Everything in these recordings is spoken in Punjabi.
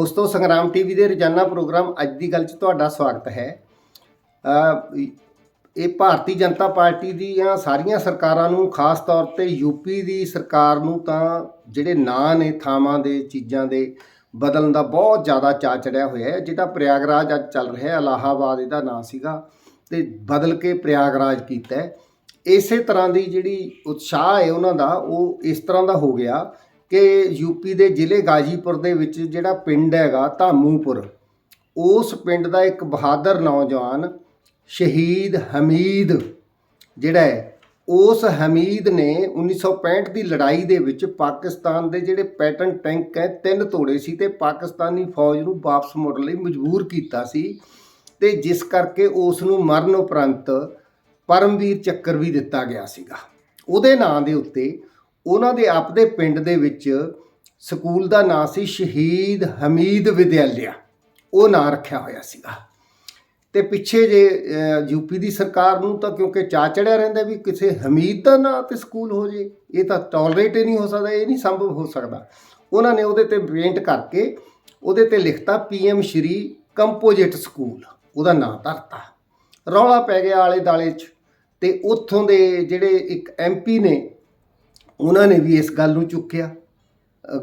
ਦੋਸਤੋ, ਸੰਗਰਾਮ ਟੀਵੀ ਦੇ ਰੋਜ਼ਾਨਾ ਪ੍ਰੋਗਰਾਮ ਅੱਜ ਦੀ ਗੱਲ 'ਚ ਤੁਹਾਡਾ ਸਵਾਗਤ ਹੈ। ਇਹ ਭਾਰਤੀ ਜਨਤਾ ਪਾਰਟੀ ਦੀਆਂ ਸਾਰੀਆਂ ਸਰਕਾਰਾਂ ਨੂੰ, ਖਾਸ ਤੌਰ ਤੇ ਯੂਪੀ ਦੀ ਸਰਕਾਰ ਨੂੰ ਤਾਂ ਜਿਹੜੇ ਨਾਂ ਨੇ ਥਾਵਾਂ ਦੇ, ਚੀਜ਼ਾਂ ਦੇ, ਬਦਲਣ ਦਾ ਬਹੁਤ ਜ਼ਿਆਦਾ ਚਾਅ ਚੜਿਆ ਹੋਇਆ ਹੈ। ਜਿਹਦਾ ਪ੍ਰਯਾਗਰਾਜ ਅੱਜ ਚੱਲ ਰਿਹਾ ਹੈ ਇਲਾਹਾਬਾਦ ਇਹਦਾ ਨਾਂ ਸੀਗਾ ਤੇ ਬਦਲ ਕੇ ਪ੍ਰਯਾਗਰਾਜ ਕੀਤਾ ਇਸੇ ਤਰ੍ਹਾਂ ਦੀ ਜਿਹੜੀ ਉਤਸ਼ਾਹ ਹੈ ਉਹਨਾਂ ਦਾ, ਉਹ ਇਸ ਤਰ੍ਹਾਂ ਦਾ ਹੋ ਗਿਆ ਕਿ ਯੂਪੀ ਦੇ ਜ਼ਿਲ੍ਹੇ ਗਾਜੀਪੁਰ ਦੇ ਵਿੱਚ ਜਿਹੜਾ ਪਿੰਡ ਹੈਗਾ ਧਾਮੂਪੁਰ, ਉਸ ਪਿੰਡ ਦਾ ਇੱਕ ਬਹਾਦਰ ਨੌਜਵਾਨ ਸ਼ਹੀਦ ਹਮੀਦ ਜਿਹੜਾ ਹੈ, ਉਸ ਹਮੀਦ ਨੇ 1965 ਦੀ ਲੜਾਈ ਦੇ ਵਿੱਚ ਪਾਕਿਸਤਾਨ ਦੇ ਜਿਹੜੇ ਪੈਟਰਨ ਟੈਂਕ ਹੈ, ਤਿੰਨ ਤੋੜੇ ਸੀ ਤੇ ਪਾਕਿਸਤਾਨੀ ਫੌਜ ਨੂੰ ਵਾਪਸ ਮੁੜਨ ਲਈ ਮਜਬੂਰ ਕੀਤਾ ਸੀ ਤੇ ਜਿਸ ਕਰਕੇ ਉਸ ਨੂੰ ਮਰਨ ਉਪਰੰਤ ਪਰਮਵੀਰ ਚੱਕਰ ਵੀ ਦਿੱਤਾ ਗਿਆ ਸੀਗਾ। ਉਹਦੇ ਨਾਂ ਦੇ ਉੱਤੇ ਉਹਨਾਂ ਦੇ ਆਪਦੇ ਪਿੰਡ ਦੇ ਵਿੱਚ ਸਕੂਲ ਦਾ ਨਾਂ ਸੀ ਸ਼ਹੀਦ ਹਮੀਦ ਵਿਦਿਆਲਿਆ। ਉਹ ਨਾਂ ਰੱਖਿਆ ਹੋਇਆ ਸੀਗਾ। ਤੇ ਪਿੱਛੇ ਜੇ ਯੂਪੀ ਦੀ ਸਰਕਾਰ ਨੂੰ ਤਾਂ ਕਿਉਂਕਿ ਚਾ ਚੜਿਆ ਰਹਿੰਦਾ ਵੀ ਕਿਸੇ ਹਮੀਦ ਦਾ ਨਾਂ ਤੇ ਸਕੂਲ ਹੋ ਜੇ, ਇਹ ਤਾਂ ਟੋਲਰੇਟ ਹੀ ਨਹੀਂ ਹੋ ਸਕਦਾ, ਇਹ ਨਹੀਂ ਸੰਭਵ ਹੋ ਸਕਦਾ। ਉਹਨਾਂ ਨੇ ਉਹਦੇ ਤੇ ਪੇਂਟ ਕਰਕੇ ਉਹਦੇ ਤੇ ਲਿਖਤਾ ਪੀਐਮ ਸ਼੍ਰੀ ਕੰਪੋਜਿਟ ਸਕੂਲ, ਉਹਦਾ ਨਾਂ ਧਰਤਾ। ਰੌਲਾ ਪੈ ਗਿਆ ਆਲੇ ਦਾਲੇ 'ਚ ਤੇ ਉੱਥੋਂ ਦੇ ਜਿਹੜੇ ਇੱਕ ਐਮਪੀ ਨੇ ਉਹਨਾਂ ਨੇ ਵੀ ਇਸ ਗੱਲ ਨੂੰ ਚੁੱਕਿਆ।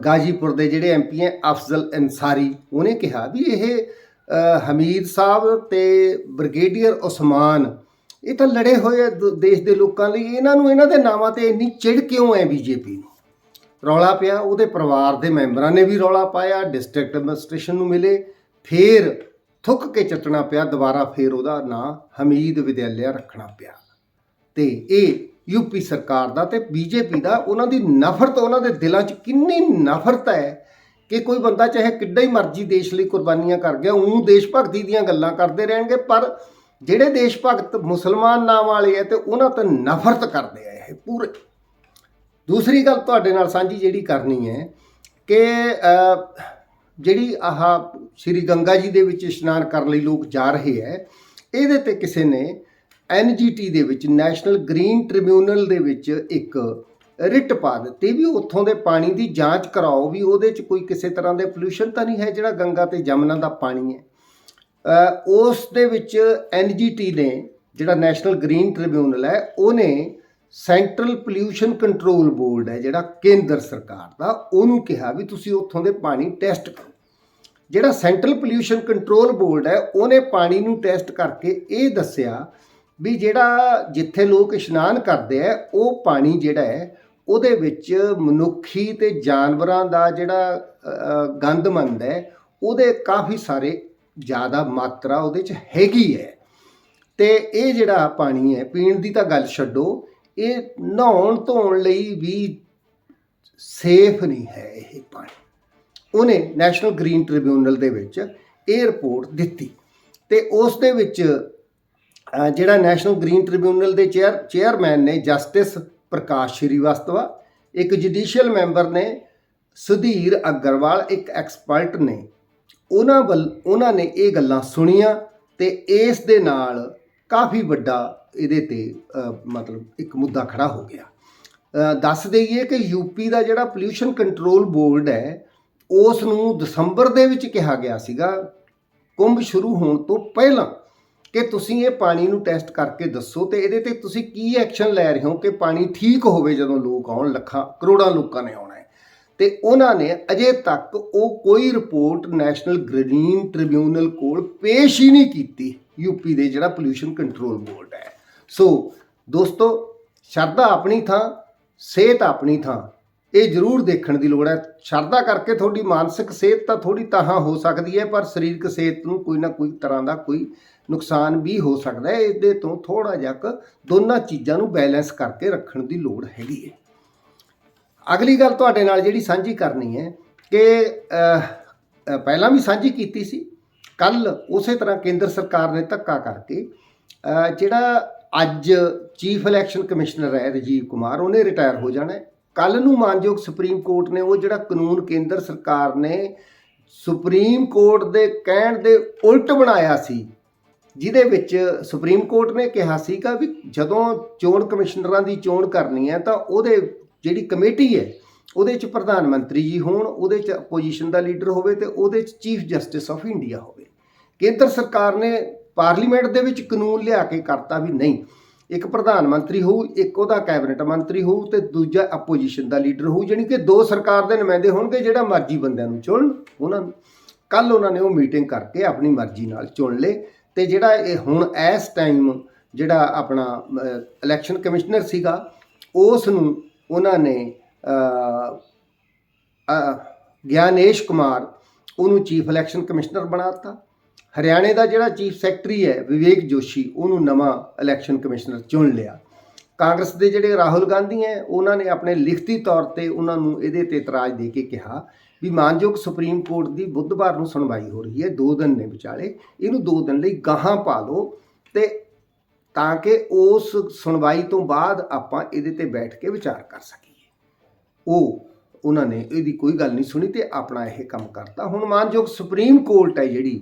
ਗਾਜੀਪੁਰ ਦੇ ਜਿਹੜੇ ਐਮਪੀ ਹੈ, ਅਫਜ਼ਲ ਅਨਸਾਰੀ, ਉਹਨੇ ਕਿਹਾ ਵੀ ਇਹ ਹਮੀਦ ਸਾਹਿਬ ਤੇ ਬ੍ਰਿਗੇਡੀਅਰ ਉਸਮਾਨ, ਇਹ ਤਾਂ ਲੜੇ ਹੋਏ ਆ ਦ- ਦੇਸ਼ ਦੇ ਲੋਕਾਂ ਲਈ। ਇਹਨਾਂ ਨੂੰ ਇਹਨਾਂ ਦੇ ਨਾਵਾਂ ਤੇ ਇੰਨੀ ਚਿੜ ਕਿਉਂ ਹੈ ਬੀਜੇਪੀ ਨੂੰ? ਰੌਲਾ ਪਿਆ, ਉਹਦੇ ਪਰਿਵਾਰ ਦੇ ਮੈਂਬਰਾਂ ਨੇ ਵੀ ਰੌਲਾ ਪਾਇਆ, ਡਿਸਟ੍ਰਿਕਟ ਐਡਮਿਨਿਸਟ੍ਰੇਸ਼ਨ ਨੂੰ ਮਿਲੇ, ਫੇਰ ਥੁੱਕ ਕੇ ਚੱਟਣਾ ਪਿਆ, ਦੁਬਾਰਾ ਫੇਰ ਉਹਦਾ ਨਾਂ ਹਮੀਦ ਵਿਦਿਆਲਿਆ ਰੱਖਣਾ ਪਿਆ। ਤੇ ਇਹ ਯੂਪੀ ਸਰਕਾਰ ਦਾ ਤੇ ਬੀਜੇਪੀ ਦਾ, ਉਹਨਾਂ ਦੀ ਨਫ਼ਰਤ, ਉਹਨਾਂ ਦੇ ਦਿਲਾਂ 'ਚ ਕਿੰਨੀ ਨਫ਼ਰਤ ਹੈ ਕਿ ਕੋਈ ਬੰਦਾ ਚਾਹੇ ਕਿੱਡਾ ਹੀ ਮਰਜ਼ੀ ਦੇਸ਼ ਲਈ ਕੁਰਬਾਨੀਆਂ ਕਰ ਗਿਆ ਉਹ ਦੇਸ਼ ਭਗਤੀ ਦੀਆਂ ਗੱਲਾਂ ਕਰਦੇ ਰਹਿਣਗੇ, ਪਰ ਜਿਹੜੇ ਦੇਸ਼ ਭਗਤ ਮੁਸਲਮਾਨ ਨਾਮ ਵਾਲੇ ਆ ਤੇ ਉਹਨਾਂ 'ਤੇ ਨਫ਼ਰਤ ਕਰਦੇ ਆ ਇਹ ਪੂਰੇ। ਦੂਸਰੀ ਗੱਲ ਤੁਹਾਡੇ ਨਾਲ ਸਾਂਝੀ ਜਿਹੜੀ ਕਰਨੀ ਹੈ ਕਿ ਜਿਹੜੀ ਆਹ ਸ਼੍ਰੀ ਗੰਗਾ ਜੀ ਦੇ ਵਿੱਚ ਇਸ਼ਨਾਨ ਕਰਨ ਲਈ ਲੋਕ ਜਾ ਰਹੇ ਹੈ, ਇਹਦੇ ਤੇ ਕਿਸੇ ਨੇ ਐਨਜੀਟੀ ਦੇ ਵਿੱਚ, ਨੈਸ਼ਨਲ ਗ੍ਰੀਨ ਟ੍ਰਿਬਿਊਨਲ ਦੇ ਵਿੱਚ ਇੱਕ ਰਿਟ ਪਾ ਦਿੱਤੀ ਵੀ ਉੱਥੋਂ ਦੇ ਪਾਣੀ ਦੀ ਜਾਂਚ ਕਰਾਓ ਵੀ ਉਹਦੇ 'ਚ ਕੋਈ ਕਿਸੇ ਤਰ੍ਹਾਂ ਦੇ ਪੋਲੂਸ਼ਨ ਤਾਂ ਨਹੀਂ ਹੈ ਜਿਹੜਾ ਗੰਗਾ ਤੇ ਜਮਨਾ ਦਾ ਪਾਣੀ ਹੈ। ਉਸ ਦੇ ਵਿੱਚ ਐਨਜੀਟੀ ਨੇ ਜਿਹੜਾ ਨੈਸ਼ਨਲ ਗ੍ਰੀਨ ਟ੍ਰਿਬਿਊਨਲ ਹੈ, ਉਹਨੇ ਸੈਂਟਰਲ ਪੋਲਿਊਸ਼ਨ ਕੰਟਰੋਲ ਬੋਰਡ ਹੈ, ਜਿਹੜਾ ਕੇਂਦਰ ਸਰਕਾਰ ਦਾ, ਉਹਨੂੰ ਕਿਹਾ ਵੀ ਤੁਸੀਂ ਉੱਥੋਂ ਦੇ ਪਾਣੀ ਟੈਸਟ ਕਰੋ। ਜਿਹੜਾ ਸੈਂਟਰਲ ਪੋਲਿਊਸ਼ਨ ਕੰਟਰੋਲ ਬੋਰਡ ਹੈ, ਉਹਨੇ ਪਾਣੀ ਨੂੰ ਟੈਸਟ ਕਰਕੇ ਇਹ ਦੱਸਿਆ ਵੀ ਜਿਹੜਾ ਜਿੱਥੇ ਲੋਕ ਇਸ਼ਨਾਨ ਕਰਦੇ ਆ ਉਹ ਪਾਣੀ ਜਿਹੜਾ ਹੈ ਉਹਦੇ ਵਿੱਚ ਮਨੁੱਖੀ ਤੇ ਜਾਨਵਰਾਂ ਦਾ ਜਿਹੜਾ ਅ, ਗੰਦਮੰਦ ਹੈ ਉਹਦੇ ਕਾਫੀ ਸਾਰੇ ਜ਼ਿਆਦਾ ਮਾਤਰਾ ਉਹਦੇ 'ਚ ਹੈਗੀ ਹੈ। ਤੇ ਇਹ ਜਿਹੜਾ ਪਾਣੀ ਹੈ ਪੀਣ ਦੀ ਤਾਂ ਗੱਲ ਛੱਡੋ ਇਹ ਨਹਾਉਣ ਧੋਣ ਲਈ ਵੀ ਸੇਫ ਨਹੀਂ ਹੈ ਇਹ ਪਾਣੀ। ਉਹਨੇ ਨੈਸ਼ਨਲ ਗ੍ਰੀਨ ਟ੍ਰਿਬਿਊਨਲ ਦੇ ਵਿੱਚ ਇਹ ਰਿਪੋਰਟ ਦਿੱਤੀ। ਤੇ ਉਸ ਦੇ ਵਿੱਚ ਜਿਹੜਾ ਨੈਸ਼ਨਲ ਗ੍ਰੀਨ ਟ੍ਰਿਬਿਊਨਲ ਦੇ ਚੇਅਰ, ਚੇਅਰਮੈਨ ਨੇ ਜਸਟਿਸ ਪ੍ਰਕਾਸ਼ ਸ਼੍ਰੀਵਾਸਤਵਾ, ਇੱਕ ਜੁਡੀਸ਼ੀਅਲ ਮੈਂਬਰ ਨੇ ਸੁਧੀਰ ਅਗਰਵਾਲ, ਇੱਕ ਐਕਸਪਰਟ ਨੇ। ਉਹਨਾਂ ਵੱਲ, ਉਹਨਾਂ ਨੇ ਇਹ ਗੱਲਾਂ ਸੁਣੀਆਂ ਤੇ ਇਸ ਦੇ ਨਾਲ ਕਾਫੀ ਵੱਡਾ ਇਹਦੇ ਤੇ ਮਤਲਬ ਇੱਕ ਮੁੱਦਾ ਖੜਾ ਹੋ ਗਿਆ। ਦੱਸ ਦਈਏ ਕਿ ਯੂਪੀ ਦਾ ਜਿਹੜਾ ਪੋਲਿਊਸ਼ਨ ਕੰਟਰੋਲ ਬੋਰਡ ਹੈ, ਉਸ ਨੂੰ ਦਸੰਬਰ ਦੇ ਵਿੱਚ ਕਿਹਾ ਗਿਆ ਸੀਗਾ। ਕੁੰਭ ਸ਼ੁਰੂ ਹੋਣ ਤੋਂ ਪਹਿਲਾਂ ਕਿ ਤੁਸੀਂ ਇਹ ਪਾਣੀ ਨੂੰ ਟੈਸਟ ਕਰਕੇ ਦੱਸੋ ਤੇ ਇਹਦੇ ਤੇ ਤੁਸੀਂ ਕੀ ਐਕਸ਼ਨ ਲੈ ਰਹੇ ਹੋ ਕਿ ਪਾਣੀ ਠੀਕ ਹੋਵੇ ਜਦੋਂ ਲੋਕ ਆਉਣ, ਲੱਖਾਂ, ਕਰੋੜਾਂ ਲੋਕਾਂ ਨੇ ਆਉਣਾ ਹੈ। ਤੇ ਉਹਨਾਂ ਨੇ ਅਜੇ ਤੱਕ ਉਹ ਕੋਈ ਰਿਪੋਰਟ ਨੈਸ਼ਨਲ ਗ੍ਰੀਨ ਟ੍ਰਿਬਿਊਨਲ ਕੋਲ ਪੇਸ਼ ਹੀ ਨਹੀਂ ਕੀਤੀ ਯੂਪੀ ਦੇ ਜਿਹੜਾ ਪੋਲਿਊਸ਼ਨ ਕੰਟਰੋਲ ਬੋਰਡ ਹੈ। ਸੋ ਦੋਸਤੋ, ਸ਼ਰਧਾ ਆਪਣੀ ਥਾਂ, ਸਿਹਤ ਆਪਣੀ ਥਾਂ ਇਹ ਜ਼ਰੂਰ ਦੇਖਣ ਦੀ ਲੋੜ ਹੈ। ਸ਼ਰਧਾ ਕਰਕੇ ਤੁਹਾਡੀ ਮਾਨਸਿਕ ਸਿਹਤ ਤਾਂ ਥੋੜੀ ਤਾਹਾਂ ਹੋ ਸਕਦੀ ਹੈ, ਪਰ ਸਰੀਰਕ ਸਿਹਤ ਨੂੰ ਕੋਈ ਨਾ ਕੋਈ ਤਰ੍ਹਾਂ ਦਾ ਕੋਈ ਨੁਕਸਾਨ ਵੀ ਹੋ ਸਕਦਾ ਹੈ। ਇਹਦੇ ਤੋਂ ਥੋੜਾ ਜਿਹਾ ਦੋਨਾਂ ਚੀਜ਼ਾਂ ਨੂੰ ਬੈਲੈਂਸ ਕਰਕੇ ਰੱਖਣ ਦੀ ਲੋੜ ਹੈਗੀ ਹੈ। ਅਗਲੀ ਗੱਲ ਤੁਹਾਡੇ ਨਾਲ ਜਿਹੜੀ ਸਾਂਝੀ ਕਰਨੀ ਹੈ ਕਿ ਪਹਿਲਾਂ ਵੀ ਸਾਂਝੀ ਕੀਤੀ ਸੀ। ਕੱਲ ਉਸੇ ਤਰ੍ਹਾਂ ਕੇਂਦਰ ਸਰਕਾਰ ਨੇ ਧੱਕਾ ਕਰਕੇ ਜਿਹੜਾ ਅੱਜ ਚੀਫ ਇਲੈਕਸ਼ਨ ਕਮਿਸ਼ਨਰ ਹੈ ਰਜੀਵ ਕੁਮਾਰ, ਉਹਨੇ ਰਿਟਾਇਰ ਹੋ ਜਾਣਾ ਹੈ। ਕੱਲ ਨੂੰ ਮਾਨਯੋਗ ਸੁਪਰੀਮ ਕੋਰਟ ਨੇ ਉਹ ਜਿਹੜਾ ਕਾਨੂੰਨ ਕੇਂਦਰ ਸਰਕਾਰ ਨੇ ਸੁਪਰੀਮ ਕੋਰਟ ਦੇ ਕਹਿਣ ਦੇ ਉਲਟ ਬਣਾਇਆ ਸੀ, ਜਿਹਦੇ ਵਿੱਚ ਸੁਪਰੀਮ ਕੋਰਟ ਨੇ ਕਿਹਾ ਸੀਗਾ ਵੀ ਜਦੋਂ ਚੋਣ ਕਮਿਸ਼ਨਰਾਂ ਦੀ ਚੋਣ ਕਰਨੀ ਹੈ ਤਾਂ ਉਹਦੇ ਜਿਹੜੀ ਕਮੇਟੀ ਹੈ, ਉਹਦੇ 'ਚ ਪ੍ਰਧਾਨ ਮੰਤਰੀ ਜੀ ਹੋਣ, ਉਹਦੇ 'ਚ ਆਪੋਜੀਸ਼ਨ ਦਾ ਲੀਡਰ ਹੋਵੇ ਤੇ ਉਹਦੇ 'ਚ ਚੀਫ ਜਸਟਿਸ ਆਫ ਇੰਡੀਆ ਹੋਵੇ। ਕੇਂਦਰ ਸਰਕਾਰ ਨੇ ਪਾਰਲੀਮੈਂਟ ਦੇ ਵਿੱਚ ਕਾਨੂੰਨ ਲਿਆ ਕੇ ਕਰਤਾ ਵੀ ਨਹੀਂ। ਇੱਕ ਪ੍ਰਧਾਨ ਮੰਤਰੀ ਹੋਊ, ਇੱਕ ਉਹਦਾ ਕੈਬਨਿਟ ਮੰਤਰੀ ਹੋਊ ਤੇ ਦੂਜਾ ਆਪੋਜੀਸ਼ਨ ਦਾ ਲੀਡਰ ਹੋਊ, ਜਾਣੀ ਕਿ ਦੋ ਸਰਕਾਰ ਦੇ ਨੁਮਾਇੰਦੇ ਹੋਣਗੇ ਜਿਹੜਾ ਮਰਜ਼ੀ ਬੰਦਿਆਂ ਨੂੰ ਚੁਣ, ਉਹਨਾਂ ਨੂੰ। ਕੱਲ ਉਹਨਾਂ ਨੇ ਉਹ ਮੀਟਿੰਗ ਕਰਕੇ ਆਪਣੀ ਮਰਜ਼ੀ ਨਾਲ ਚੁਣ ਲਏ ਤੇ ਜਿਹੜਾ ਇਹ ਹੁਣ ਇਸ ਟਾਈਮ ਜਿਹੜਾ ਆਪਣਾ ਇਲੈਕਸ਼ਨ ਕਮਿਸ਼ਨਰ ਸੀਗਾ ਉਸ ਨੂੰ ਉਹਨਾਂ ਨੇ ਗਿਆਨੇਸ਼ ਕੁਮਾਰ ਉਹਨੂੰ ਚੀਫ ਇਲੈਕਸ਼ਨ ਕਮਿਸ਼ਨਰ ਬਣਾਤਾ ਹਰਿਆਣੇ ਦਾ ਜਿਹੜਾ ਚੀਫ ਸੈਕਟਰੀ ਹੈ, ਵਿਵੇਕ ਜੋਸ਼ੀ, ਉਹਨੂੰ ਨਵਾਂ ਇਲੈਕਸ਼ਨ ਕਮਿਸ਼ਨਰ ਚੁਣ ਲਿਆ। ਕਾਂਗਰਸ ਦੇ ਜਿਹੜੇ ਰਾਹੁਲ ਗਾਂਧੀ ਹੈ, ਉਹਨਾਂ ਨੇ ਆਪਣੇ ਲਿਖਤੀ ਤੌਰ ਤੇ ਉਹਨਾਂ ਨੂੰ ਇਹਦੇ ਤੇ ਇਤਰਾਜ਼ ਦੇ ਕੇ ਕਿਹਾ ਵੀ ਮਾਨਯੋਗ ਸੁਪਰੀਮ ਕੋਰਟ ਦੀ ਬੁੱਧਵਾਰ ਨੂੰ ਸੁਣਵਾਈ ਹੋ ਰਹੀ ਹੈ, ਦੋ ਦਿਨ ਨੇ ਵਿਚਾਲੇ। ਇਹਨੂੰ ਦੋ ਦਿਨ ਲਈ ਗਾਹਾਂ ਪਾ ਲਓ ਤੇ ਤਾਂ ਕਿ ਉਸ ਸੁਣਵਾਈ ਤੋਂ ਬਾਅਦ ਆਪਾਂ ਇਹਦੇ ਤੇ ਬੈਠ ਕੇ ਵਿਚਾਰ ਕਰ ਸਕੀਏ। ਉਹ, ਉਹਨਾਂ ਨੇ ਇਹਦੀ ਕੋਈ ਗੱਲ ਨਹੀਂ ਸੁਣੀ ਤੇ ਆਪਣਾ ਇਹ ਕੰਮ ਕਰਤਾ। ਹੁਣ ਮਾਨਯੋਗ ਸੁਪਰੀਮ ਕੋਰਟ ਹੈ ਜਿਹੜੀ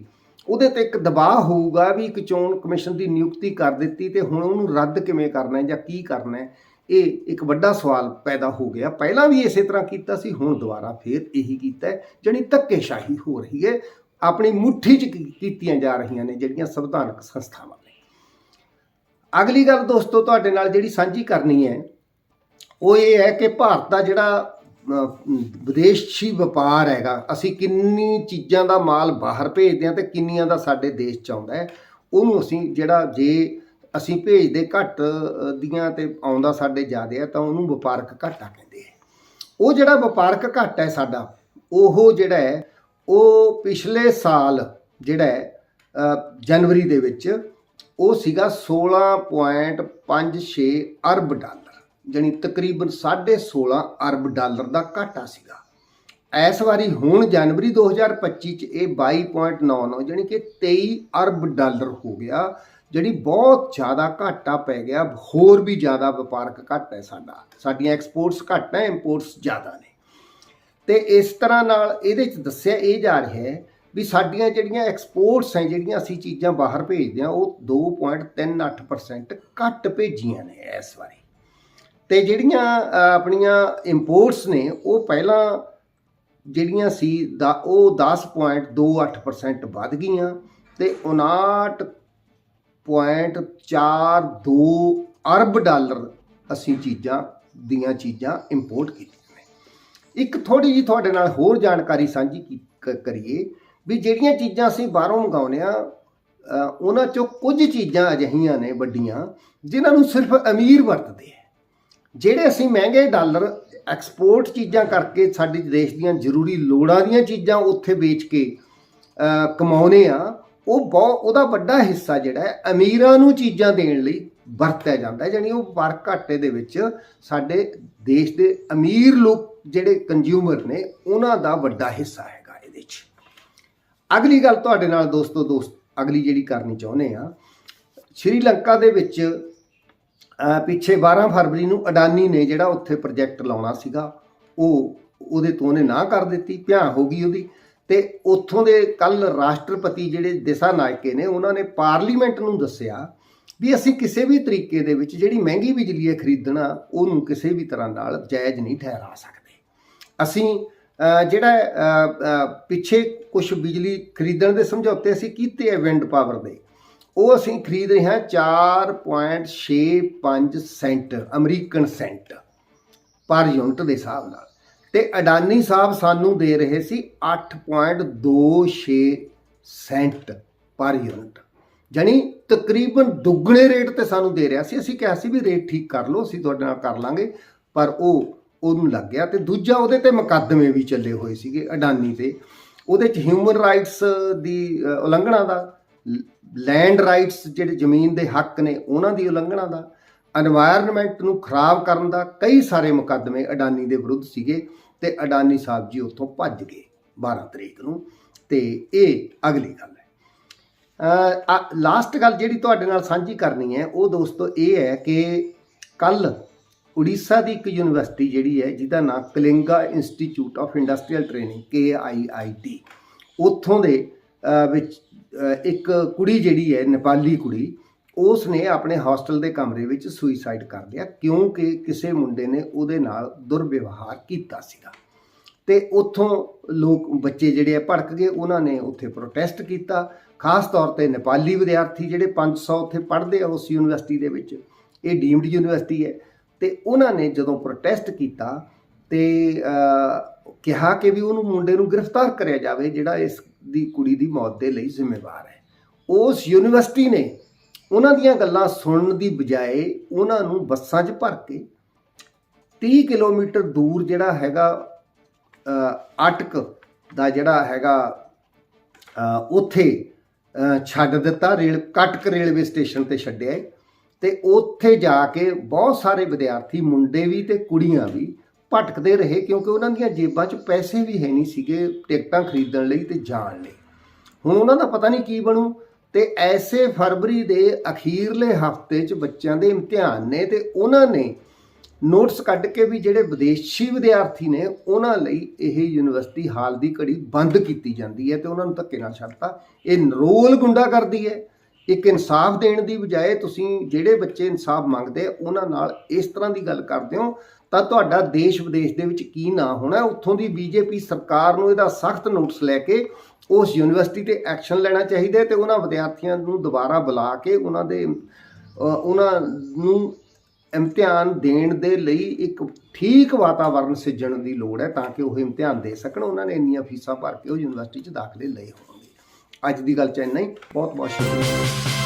ਉਹਦੇ ਤੇ ਇੱਕ ਦਬਾਅ ਹੋਊਗਾ ਵੀ ਇੱਕ ਚੋਣ ਕਮਿਸ਼ਨ ਦੀ ਨਿਯੁਕਤੀ ਕਰ ਦਿੱਤੀ ਤੇ ਹੁਣ ਉਹਨੂੰ ਰੱਦ ਕਿਵੇਂ ਕਰਨਾ ਹੈ ਜਾਂ ਕੀ ਕਰਨਾ ਹੈ, ਇਹ ਇੱਕ ਵੱਡਾ ਸਵਾਲ ਪੈਦਾ ਹੋ ਗਿਆ। ਪਹਿਲਾਂ ਵੀ ਇਸੇ ਤਰ੍ਹਾਂ ਕੀਤਾ ਸੀ, ਹੁਣ ਦੁਬਾਰਾ ਫੇਰ ਇਹੀ ਕੀਤਾ ਹੈ, ਜਣੀ ਧੱਕੇਸ਼ਾਹੀ ਹੋ ਰਹੀ ਹੈ। ਆਪਣੀ ਮੁੱਠੀ 'ਚ ਕੀ- ਕੀਤੀਆਂ ਜਾ ਰਹੀਆਂ ਨੇ ਜਿਹੜੀਆਂ ਸੰਵਿਧਾਨਕ ਸੰਸਥਾਵਾਂ ਨੇ। ਅਗਲੀ ਗੱਲ ਦੋਸਤੋ, ਤੁਹਾਡੇ ਨਾਲ ਜਿਹੜੀ ਸਾਂਝੀ ਕਰਨੀ ਹੈ, ਉਹ ਇਹ ਹੈ ਕਿ ਭਾਰਤ ਦਾ ਜਿਹੜਾ ਵਿਦੇਸ਼ੀ ਵਪਾਰ ਹੈਗਾ, ਅਸੀਂ ਕਿੰਨੀ ਚੀਜ਼ਾਂ ਦਾ ਮਾਲ ਬਾਹਰ ਭੇਜਦੇ ਹਾਂ ਤੇ ਕਿੰਨੀਆਂ ਦਾ ਸਾਡੇ ਦੇਸ਼ ਚ ਆਉਂਦਾ ਹੈ, ਉਹਨੂੰ ਅਸੀਂ ਜਿਹੜਾ ਜੇ ਅਸੀਂ ਭੇਜਦੇ ਘੱਟ ਦੀਆਂ ਤੇ ਆਉਂਦਾ ਸਾਡੇ ਜ਼ਿਆਦਾ ਹੈ, ਤਾਂ ਉਹਨੂੰ ਵਪਾਰਕ ਘਾਟਾ ਕਹਿੰਦੇ ਆ ਉਹ ਜਿਹੜਾ ਵਪਾਰਕ ਘਾਟਾ ਹੈ ਸਾਡਾ, ਉਹ ਜਿਹੜਾ ਹੈ, ਉਹ ਪਿਛਲੇ ਸਾਲ ਜਿਹੜਾ ਹੈ ਜਨਵਰੀ ਦੇ ਵਿੱਚ ਉਹ ਸੀਗਾ 16.56 ਅਰਬ ਡਾਲਰ। ਜਾਣੀ ਤਕਰੀਬਨ 16.5 ਅਰਬ ਡਾਲਰ ਦਾ ਘਾਟਾ ਸੀਗਾ। ਇਸ ਵਾਰੀ ਹੁਣ ਜਨਵਰੀ 2025 ਚ ਇਹ 22.99 ਜਾਣੀ ਕਿ 23 ਅਰਬ ਡਾਲਰ ਹੋ ਗਿਆ, ਜਿਹੜੀ ਬਹੁਤ ਜ਼ਿਆਦਾ ਘਾਟਾ ਪੈ ਗਿਆ, ਹੋਰ ਵੀ ਜ਼ਿਆਦਾ ਵਪਾਰਕ ਘਾਟਾ ਹੈ ਸਾਡਾ। ਸਾਡੀਆਂ ਐਕਸਪੋਰਟਸ ਘੱਟ ਹੈ ਇੰਪੋਰਟਸ ਜ਼ਿਆਦਾ ਨੇ। ਤੇ ਇਸ ਤਰ੍ਹਾਂ ਨਾਲ ਇਹਦੇ ਚ ਦੱਸਿਆ ਇਹ ਜਾ ਰਿਹਾ ਹੈ ਵੀ ਸਾਡੀਆਂ ਜਿਹੜੀਆਂ ਐਕਸਪੋਰਟਸ ਹੈ, ਜਿਹੜੀਆਂ ਅਸੀਂ ਚੀਜ਼ਾਂ ਬਾਹਰ ਭੇਜਦੇ ਹਾਂ, ਉਹ 2.38% ਘੱਟ ਭੇਜੀਆਂ ਨੇ ਇਸ ਵਾਰੀ। ਤੇ ਜਿਹੜੀਆਂ ਆਪਣੀਆਂ ਇੰਪੋਰਟਸ ਨੇ, ਉਹ ਪਹਿਲਾਂ ਜਿਹੜੀਆਂ ਸੀ ਦਾ, ਉਹ 10.28% ਵੱਧ ਗਈਆਂ ਤੇ 59.42 ਅਰਬ ਡਾਲਰ ਅਸੀਂ ਚੀਜ਼ਾਂ, ਦੀਆਂ ਚੀਜ਼ਾਂ ਇੰਪੋਰਟ ਕੀਤੀਆਂ ਨੇ। ਇੱਕ ਥੋੜੀ ਜੀ ਤੁਹਾਡੇ ਨਾਲ ਹੋਰ ਜਾਣਕਾਰੀ ਸਾਂਝੀ ਕੀ- ਕ- ਕਰੀਏ ਵੀ ਜਿਹੜੀਆਂ ਚੀਜ਼ਾਂ ਅਸੀਂ ਬਾਹਰੋਂ ਮੰਗਾਉਂਦੇ ਆ ਉਹਨਾਂ ਚੋਂ ਕੁਝ ਚੀਜ਼ਾਂ ਅਜਿਹੀਆਂ ਨੇ ਵੱਡੀਆਂ, ਜਿਨ੍ਹਾਂ ਨੂੰ ਸਿਰਫ ਅਮੀਰ ਵਰਤਦੇ ਜਿਹੜੇ ਅਸੀਂ ਮਹਿੰਗੇ ਡਾਲਰ ਐਕਸਪੋਰਟ ਚੀਜ਼ਾਂ ਕਰਕੇ ਸਾਡੇ ਦੇਸ਼ ਦੀਆਂ ਜ਼ਰੂਰੀ ਲੋੜਾਂ ਦੀਆਂ ਚੀਜ਼ਾਂ ਉੱਥੇ ਵੇਚ ਕੇ ਅ, ਕਮਾਉਨੇ ਆ ਉਹ ਬਹੁਤ ਉਹਦਾ ਵੱਡਾ ਹਿੱਸਾ ਜਿਹੜਾ ਹੈ ਅਮੀਰਾਂ ਨੂੰ ਚੀਜ਼ਾਂ ਦੇਣ ਲਈ ਵਰਤਿਆ ਜਾਂਦਾ ਹੈ। ਜਾਣੀ ਉਹ ਵਰਕ ਘਾਟੇ ਦੇ ਵਿੱਚ ਸਾਡੇ ਦੇਸ਼ ਦੇ ਅਮੀਰ ਲੋਕ ਜਿਹੜੇ ਕੰਜ਼ਿਊਮਰ ਨੇ ਉਹਨਾਂ ਦਾ ਵੱਡਾ ਹਿੱਸਾ ਹੈਗਾ ਇਹਦੇ 'ਚ। ਅਗਲੀ ਗੱਲ ਤੁਹਾਡੇ ਨਾਲ ਦੋਸਤੋ ਦੋਸਤ ਅਗਲੀ ਜਿਹੜੀ ਕਰਨੀ ਚਾਹੁੰਦੇ ਆ ਸ਼੍ਰੀਲੰਕਾ ਦੇ ਵਿੱਚ ਪਿੱਛੇ 12 ਫਰਵਰੀ ਨੂੰ ਅਡਾਨੀ ਨੇ ਜਿਹੜਾ ਉੱਥੇ ਪ੍ਰੋਜੈਕਟ ਲਾਉਣਾ ਸੀਗਾ, ਉਹ ਉਹਦੇ ਤੋਂ ਉਹਨੇ ਨਾ ਕਰ ਦਿੱਤੀ ਭਿਆ ਹੋ ਗਈ ਉਹਦੀ। ਤੇ ਉੱਥੋਂ ਦੇ ਕੱਲ ਰਾਸ਼ਟਰਪਤੀ ਜਿਹੜੇ ਦਿਸ਼ਾ ਨਾਇਕੇ ਨੇ, ਉਹਨਾਂ ਨੇ ਪਾਰਲੀਮੈਂਟ ਨੂੰ ਦੱਸਿਆ ਵੀ ਅਸੀਂ ਕਿਸੇ ਵੀ ਤਰੀਕੇ ਦੇ ਵਿੱਚ ਜਿਹੜੀ ਮਹਿੰਗੀ ਬਿਜਲੀ ਹੈ ਖਰੀਦਣਾ, ਉਹਨੂੰ ਕਿਸੇ ਵੀ ਤਰ੍ਹਾਂ ਨਾਲ ਜਾਇਜ਼ ਨਹੀਂ ਠਹਿਰਾ ਸਕਦੇ। ਅਸੀਂ ਜਿਹੜਾ ਪਿੱਛੇ ਕੁਝ ਬਿਜਲੀ ਖਰੀਦਣ ਦੇ ਸਮਝੌਤੇ ਅਸੀਂ ਕੀਤੇ ਆ ਵਿੰਡ ਪਾਵਰ ਦੇ। ਉਹ ਅਸੀਂ ਖਰੀਦ ਰਹੇ ਹਾਂ 4.65 cent, American cent, per unit ਦੇ ਹਿਸਾਬ ਨਾਲ। ਤੇ ਅਡਾਨੀ ਸਾਹਿਬ ਸਾਨੂੰ ਦੇ ਰਹੇ ਸੀ 8.26 ਸੈਂਟ ਪਰ ਯੂਨਿਟ। ਜਾਣੀ ਤਕਰੀਬਨ ਦੁੱਗਣੇ ਰੇਟ ਤੇ ਸਾਨੂੰ ਦੇ ਰਿਹਾ ਸੀ। ਅਸੀਂ ਕਿਹਾ ਸੀ ਵੀ ਰੇਟ ਠੀਕ ਕਰ ਲਓ, ਅਸੀਂ ਤੁਹਾਡੇ ਨਾਲ ਕਰ ਲਾਂਗੇ, ਪਰ ਉਹ ਉਹਨੂੰ ਲੱਗ ਗਿਆ। ਤੇ ਦੂਜਾ ਉਹਦੇ ਤੇ ਮੁਕੱਦਮੇ ਵੀ ਚੱਲੇ ਹੋਏ ਸੀਗੇ ਅਡਾਨੀ ਤੇ। ਉਹਦੇ ਚ ਹਿਊਮਨ ਰਾਈਟਸ ਦੀ ਉਲੰਘਣਾ ਦਾ ਲੈਂਡ ਰਾਈਟਸ ਜਿਹੜੇ ਜ਼ਮੀਨ ਦੇ ਹੱਕ ਨੇ ਉਹਨਾਂ ਦੀ ਉਲੰਘਣਾ ਦਾ এনवायरमेंट ਨੂੰ ਖਰਾਬ ਕਰਨ ਦਾ ਕਈ ਸਾਰੇ ਮੁਕੱਦਮੇ ਅਡਾਨੀ ਦੇ ਵਿਰੁੱਧ ਸੀਗੇ ਤੇ ਅਡਾਨੀ ਸਾਹਿਬ ਜੀ ਉੱਥੋਂ ਭੱਜ ਗਏ 12 ਤਰੀਕ ਨੂੰ ਤੇ ਇਹ ਅਗਲੀ ਗੱਲ ਹੈ। ਲਾਸਟ ਗੱਲ ਜਿਹੜੀ ਤੁਹਾਡੇ ਨਾਲ ਸਾਂਝੀ ਕਰਨੀ ਹੈ, ਉਹ ਦੋਸਤੋ ਇਹ ਹੈ ਕਿ ਕੱਲ ਉੜੀਸਾ ਦੀ ਇੱਕ ਯੂਨੀਵਰਸਿਟੀ ਜਿਹੜੀ ਹੈ, ਜਿਹਦਾ ਨਾਮ Kalinga institute of industrial training K I I T ਉੱਥੋਂ ਦੇ ਵਿੱਚ ਇੱਕ ਕੁੜੀ ਜਿਹੜੀ ਹੈ, ਨੇਪਾਲੀ ਕੁੜੀ ਉਸ ਨੇ ਆਪਣੇ ਹੋਸਟਲ ਦੇ ਕਮਰੇ ਵਿੱਚ ਸੁਈਸਾਈਡ ਕਰ ਲਿਆ ਕਿਉਂਕਿ ਕਿਸੇ ਮੁੰਡੇ ਨੇ ਉਹਦੇ ਨਾਲ ਦੁਰਵਿਵਹਾਰ ਕੀਤਾ ਸੀਗਾ। ਤੇ ਉੱਥੋਂ ਲੋਕ, ਬੱਚੇ ਜਿਹੜੇ ਆ ਭੜਕ ਗਏ, ਉਹਨਾਂ ਨੇ ਉੱਥੇ ਪ੍ਰੋਟੈਸਟ ਕੀਤਾ। ਖਾਸ ਤੌਰ ਤੇ ਨੇਪਾਲੀ ਵਿਦਿਆਰਥੀ ਜਿਹੜੇ 500 ਉੱਥੇ ਪੜ੍ਹਦੇ ਆ, ਉਸ ਯੂਨੀਵਰਸਿਟੀ ਦੇ ਵਿੱਚ, ਇਹ ਡੀਮਡ ਯੂਨੀਵਰਸਿਟੀ ਹੈ। ਤੇ ਉਹਨਾਂ ਨੇ ਜਦੋਂ ਪ੍ਰੋਟੈਸਟ ਕੀਤਾ ਤੇ ਕਿਹਾ ਕਿ ਵੀ ਉਹਨੂੰ ਮੁੰਡੇ ਨੂੰ ਗ੍ਰਿਫਤਾਰ ਕਰਿਆ ਜਾਵੇ, ਜਿਹੜਾ ਇਸ ਦੀ ਕੁੜੀ ਦੀ ਮੌਤ ਦੇ ਲਈ ਜ਼ਿੰਮੇਵਾਰ ਹੈ। ਉਸ ਯੂਨੀਵਰਸਿਟੀ ਨੇ ਉਹਨਾਂ ਦੀਆਂ ਗੱਲਾਂ ਸੁਣਨ ਦੀ ਬਜਾਏ ਉਹਨਾਂ ਨੂੰ ਬੱਸਾਂ 'ਚ ਭਰ ਕੇ 30 ਕਿਲੋਮੀਟਰ ਦੂਰ ਜਿਹੜਾ ਹੈਗਾ ਅਹ, ਅਟਕ ਦਾ ਜਿਹੜਾ ਹੈਗਾ ਉੱਥੇ ਛੱਡ ਦਿੱਤਾ ਰੇਲ ਕਟਕ ਰੇਲਵੇ ਸਟੇਸ਼ਨ ਤੇ ਛੱਡਿਆ ਏ। ਤੇ ਉੱਥੇ ਜਾ ਕੇ ਬਹੁਤ ਸਾਰੇ ਵਿਦਿਆਰਥੀ ਮੁੰਡੇ ਵੀ ਤੇ ਕੁੜੀਆਂ ਵੀ ਭਟਕਦੇ ਰਹੇ ਕਿਉਂਕਿ ਉਹਨਾਂ ਦੀਆਂ ਜੇਬਾਂ 'ਚ ਪੈਸੇ ਵੀ ਹੈ ਨਹੀਂ ਸੀਗੇ ਟਿਕਟਾਂ ਖਰੀਦਣ ਲਈ ਤੇ ਜਾਣ ਲਈ। ਹੁਣ ਉਹਨਾਂ ਦਾ ਪਤਾ ਨਹੀਂ ਕੀ ਬਣੂ ਤੇ ਐਸੇ ਫਰਵਰੀ ਦੇ ਅਖੀਰਲੇ ਹਫ਼ਤੇ 'ਚ ਬੱਚਿਆਂ ਦੇ ਇਮਤਿਹਾਨ ਨੇ ਤੇ ਉਹਨਾਂ ਨੇ ਨੋਟਸ ਕੱਢ ਕੇ ਵੀ ਜਿਹੜੇ ਵਿਦੇਸ਼ੀ ਵਿਦਿਆਰਥੀ ਨੇ ਉਹਨਾਂ ਲਈ ਇਹ ਯੂਨੀਵਰਸਿਟੀ ਹਾਲ ਦੀ ਘੜੀ ਬੰਦ ਕੀਤੀ ਜਾਂਦੀ ਹੈ ਤੇ ਉਹਨਾਂ ਨੂੰ ਧੱਕੇ ਨਾਲ ਛੱਡਤਾ। ਇਹ ਨਰੋਲ ਗੁੰਡਾ ਕਰਦੀ ਹੈ। ਇੱਕ ਇਨਸਾਫ ਦੇਣ ਦੀ ਬਜਾਏ ਤੁਸੀਂ ਜਿਹੜੇ ਬੱਚੇ ਇਨਸਾਫ ਮੰਗਦੇ ਉਹਨਾਂ ਨਾਲ ਇਸ ਤਰ੍ਹਾਂ ਦੀ ਗੱਲ ਕਰਦੇ ਹੋ ਤਾਂ ਤੁਹਾਡਾ ਦੇਸ਼ ਵਿਦੇਸ਼ ਦੇ ਵਿੱਚ ਕੀ ਨਾ ਹੋਣਾ ਉੱਥੋਂ ਦੀ ਬੀਜੇਪੀ ਸਰਕਾਰ ਨੂੰ ਇਹਦਾ ਸਖਤ ਨੋਟਿਸ ਲੈ ਕੇ ਉਸ ਯੂਨੀਵਰਸਿਟੀ ਤੇ ਐਕਸ਼ਨ ਲੈਣਾ ਚਾਹੀਦਾ ਹੈ ਤੇ ਉਹਨਾਂ ਵਿਦਿਆਰਥੀਆਂ ਨੂੰ ਦੁਬਾਰਾ ਬੁਲਾ ਕੇ ਉਹਨਾਂ ਦੇ ਉਹਨਾਂ ਨੂੰ ਇਮਤਿਹਾਨ ਦੇਣ ਦੇ ਲਈ ਇੱਕ ਠੀਕ ਵਾਤਾਵਰਣ ਸਿਰਜਣ ਦੀ ਲੋੜ ਹੈ ਤਾਂ ਕਿ ਉਹ ਇਮਤਿਹਾਨ ਦੇ ਸਕਣ। ਉਹਨਾਂ ਨੇ ਇੰਨੀਆਂ ਫੀਸਾਂ ਭਰ ਕੇ ਉਹ ਯੂਨੀਵਰਸਿਟੀ 'ਚ ਦਾਖਲੇ ਲਏ ਹੋਣਗੇ। ਅੱਜ ਦੀ ਗੱਲ ਚ ਇੰਨਾ ਹੀ। ਬਹੁਤ ਬਹੁਤ ਸ਼ੁਕਰੀਆ।